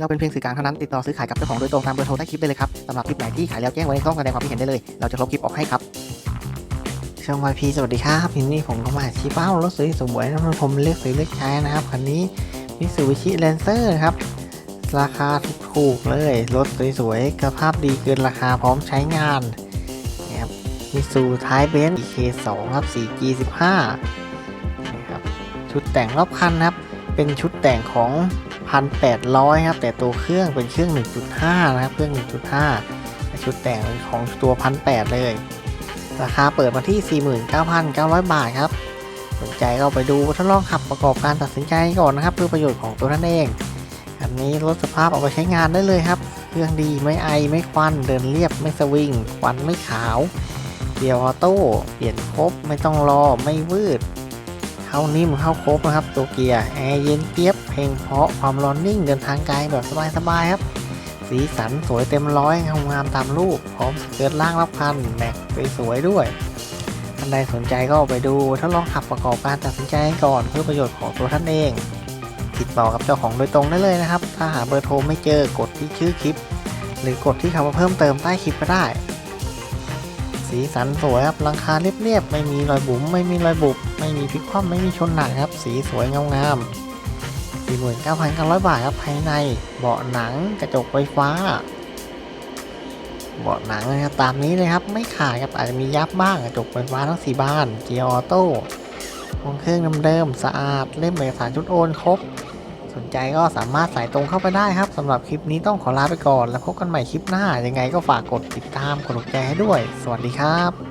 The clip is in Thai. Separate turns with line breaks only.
เราเป็นเพียงสื่อกลางเท่านั้นติดต่อซื้อขายกับเจ้าของโดยตรงตามเบอร์โทรใต้คลิปได้เลยครับสำหรับคลิปไหนที่ขายแล้วแจ้งไว้ในช่องแสดงความคิดเห็นได้เลย เราจะลบคลิปออกให้ครับ
ช่องวายพีสวัสดีครับทีนี้ผมก็มาชี้เป้ารถสวยสวยๆนะผมเลือกซื้อเลือกใช้นะครับคันนี้มิสูบิชิแลนเซอร์ครับราคาถูกๆเลยรถสวยๆคุณภาพดีเกินราคาพร้อมใช้งานนะครับมิสูท้ายเบนซ์ EK2 ครับ 4G15 นะครับชุดแต่งรอบคันนะครับ เป็นชุดแต่งของ 1,800 ครับ แต่ตัวเครื่องเป็นเครื่อง 1.5 นะครับ เครื่อง 1.5 ชุดแต่งเป็นของตัว1,800 เลย ราคาเปิดมาที่ 49,900 บาทครับ สนใจก็ไปดูทดลองขับประกอบการตัดสินใจก่อนนะครับ เพื่อประโยชน์ของตัวท่านเอง อันนี้ลดสภาพเอาไปใช้งานได้เลยครับ เครื่องดีไม่ไอไม่ควันเดินเรียบไม่สวิงควันไม่ขาวเกียร์ออโต้เปลี่ยนครบไม่ต้องรอไม่วืด เข้านิ่มเข้าครบนะครับ ตัวเกียร์แอร์เย็นเจี๊ยบเพลงเพราะความร้อนนิ่งเดินทางไกลแบบสบายๆครับสีสันสวยเต็มร้อยงามตามรูปพร้อมเกิร์ตล่างรับคันแม็กสวยๆด้วยท่านใดสนใจก็ไปดูทดลองขับประกอบการตัดสินใจก่อนเพื่อประโยชน์ของตัวท่านเอง ติดต่อกับเจ้าของโดยตรงได้เลยนะครับ ถ้าหาเบอร์โทรไม่เจอกดที่ชื่อคลิป หรือกดที่คำว่าเพิ่มเติมใต้คลิปก็ได้ สีสันสวยครับหลังคาเรียบๆไม่มีรอยบุ๋มไม่มีรอยบุบไม่มีพลิกคว่ำไม่มีชนหนักครับ สีสวยงามๆ49,900 บาทครับภายในเบาะหนังกระจกไฟฟ้า เบาะหนังนะครับตามนี้เลยครับไม่ขาดครับอาจจะมียับบ้างกระจกไฟฟ้าทั้ง 4บานเกียร์ออโต้ห้องเครื่องเดิมๆสะอาดเล่มเอกสารชุดโอนครบ สนใจก็สามารถสายตรงเข้าไปได้ครับสำหรับคลิปนี้ต้องขอลาไปก่อน แล้วพบกันใหม่คลิปหน้า ยังไงก็ฝากกดติดตามกดถูกใจให้ด้วย สวัสดีครับ